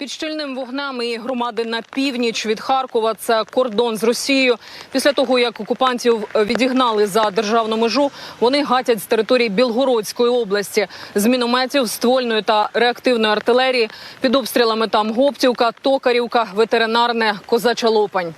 Під щільним вогнем і громади на північ від Харкова це кордон з Росією. Після того як окупантів відігнали за державну межу, вони гатять з території Білгородської області з мінометів, ствольної та реактивної артилерії. Під обстрілами там Гоптівка, Токарівка, ветеринарне, Козача Лопань.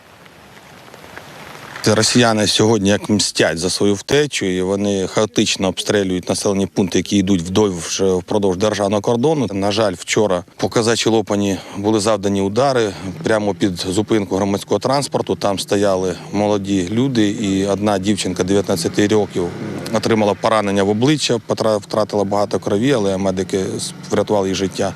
Росіяни сьогодні як мстять за свою втечу, і вони хаотично обстрілюють населені пункти, які йдуть вдовж впродовж державного кордону. На жаль, вчора по Казачій Лопані були завдані удари прямо під зупинку громадського транспорту. Там стояли молоді люди, і одна дівчинка 19 років отримала поранення в обличчя, втратила багато крові, але медики врятували її життя.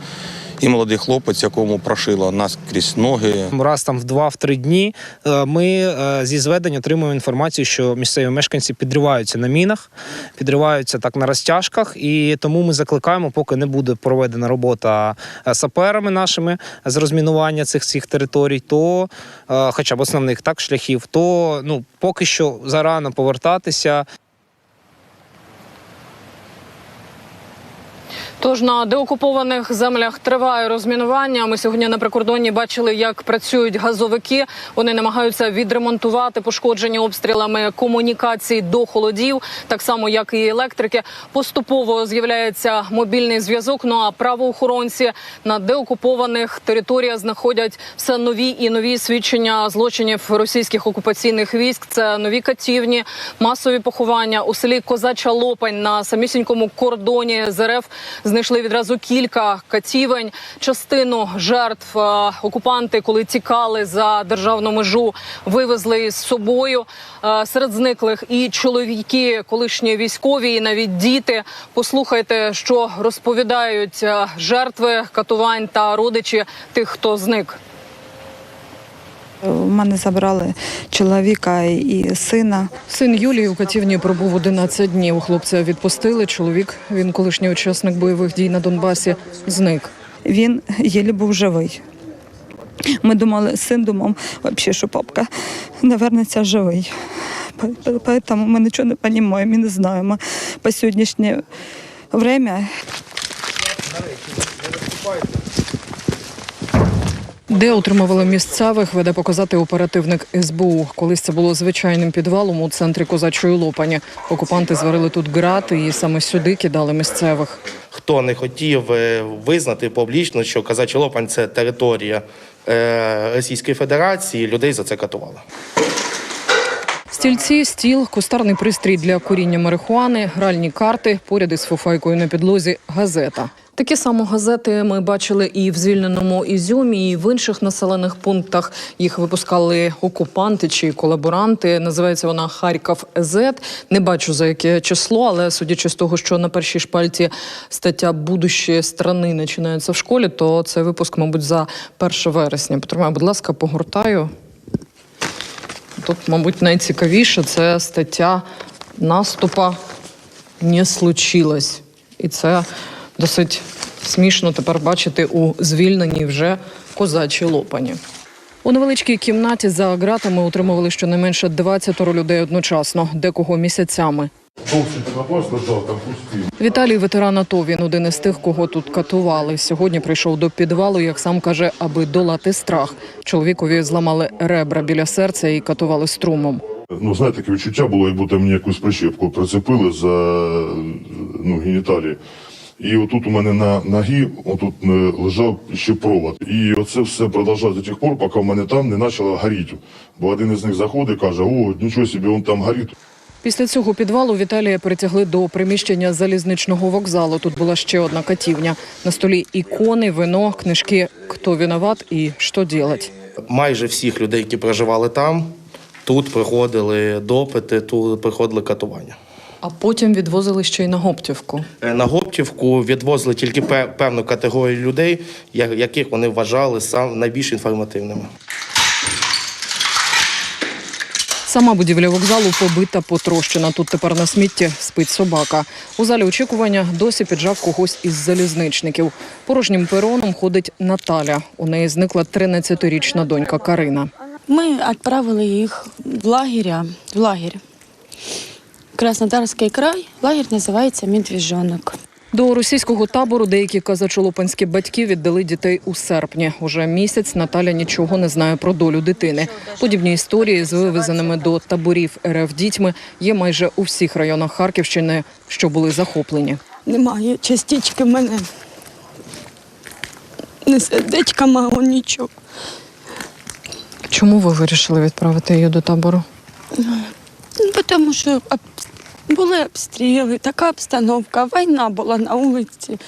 І молодий хлопець, якому прошило наскрізь ноги, Раз там в два-в три дні е, ми е, зі зведень отримуємо інформацію, що місцеві мешканці підриваються на мінах, підриваються так на розтяжках, і тому ми закликаємо, поки не буде проведена робота е, саперами нашими з розмінування цих цих територій, то хоча б основних так шляхів, то ну поки що зарано повертатися. Тож на деокупованих землях триває розмінування. Ми сьогодні на прикордонні бачили, як працюють газовики. Вони намагаються відремонтувати пошкоджені обстрілами комунікацій до холодів, так само як і електрики. Поступово з'являється мобільний зв'язок. Ну а правоохоронці на деокупованих територіях знаходять все нові і нові свідчення злочинів російських окупаційних військ. Це нові катівні, масові поховання у селі Козача Лопань на самісінькому кордоні з РФ знайшли відразу кілька катівень. Частину жертв е, окупанти, коли тікали за державну межу, вивезли з собою. Е, Серед зниклих і чоловіки, колишні військові, і навіть діти. Послухайте, що розповідають е, жертви катувань та родичі тих, хто зник. У мене забрали чоловіка і сина. Син Юлії у катівні пробув 11 днів. Хлопця відпустили. Чоловік, він колишній учасник бойових дій на Донбасі, зник. Він єлі був живий. Ми думали, син думав, взагалі, що папка не вернеться живий. Тому ми нічого не розуміємо і не знаємо. По сьогоднішнє время Де отримували місцевих, веде показати оперативник СБУ. Колись це було звичайним підвалом у центрі козачої лопані. Окупанти зварили тут грати і саме сюди кидали місцевих. хто не хотів е, визнати публічно, що Казачий Лопань це територія е, Російської Федерації, людей за це катували. Стільці, стіл, кустарний пристрій для куріння марихуани, гральні карти, поряд із фуфайкою на підлозі, газета. Такі само газети ми бачили і в звільненому Ізюмі, і в інших населених пунктах. Їх випускали окупанти чи колаборанти. Називається вона Харків Зет. Не бачу за яке число, але судячи з того, що на першій шпальті стаття «Будущее страни починається в школі, то це випуск, мабуть, за 1 вересня. Потримай, будь ласка, погортаю. Тут, мабуть, найцікавіше це стаття наступа не случилось. І це досить смішно тепер бачити у звільненій вже козачій лопані. У невеличкій кімнаті за ґратами утримували щонайменше 20 людей одночасно, декого місяцями. Віталій ветеран АТО, він один із тих, кого тут катували. Сьогодні прийшов до підвалу, як сам каже, аби долати страх. Чоловікові зламали ребра біля серця і катували струмом. Ну, знаєте, таке відчуття було, як будто мені якусь прищепку прицепили за ну, геніталії. І отут у мене на ногі отут е, лежав ще провод. І оце все продовжалося до тих пор, поки в мене там не почало горіти. Бо один із них заходить і каже, о, нічого собі, він там горить. Після цього підвалу Віталія притягли до приміщення залізничного вокзалу. Тут була ще одна катівня. На столі ікони, вино, книжки «Хто виноват» і «Що делать?». Майже всіх людей, які проживали там, тут проходили допити, тут проходили катування. А потім відвозили ще й на Гоптівку. Е, На Гоптівку відвозили тільки пе- певну категорію людей, яких вони вважали сам найбільш інформативними. Сама будівля вокзалу побита, потрощена. Тут тепер на смітті спить собака. У залі очікування досі піджав когось із залізничників. Порожнім пероном ходить Наталя. У неї зникла 13-річна донька Карина. Ми відправили їх в лагеря, в лагерь. Краснодарський край, лагерь називається Медвіжонок. До російського табору деякі казачолопанські батьки віддали дітей у серпні. Уже місяць Наталя нічого не знає про долю дитини. Подібні історії з вивезеними до таборів РФ дітьми є майже у всіх районах Харківщини, що були захоплені. Немає частички в мене. Не сердечка мого нічого. Чому ви вирішили відправити її до табору? Ну, тому що були обстріли, така обстановка, війна була на вулиці.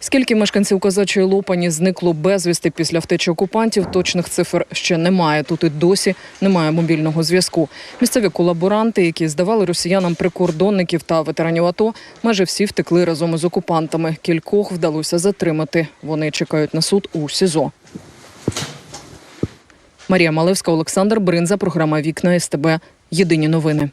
Скільки мешканців козачої Лопані зникло безвісти після втечі окупантів, точних цифр ще немає. Тут і досі немає мобільного зв'язку. Місцеві колаборанти, які здавали росіянам прикордонників та ветеранів АТО, майже всі втекли разом із окупантами. Кількох вдалося затримати. Вони чекають на суд у СІЗО. Марія Малевська, Олександр Бринза, програма Вікна СТБ. Єдині новини.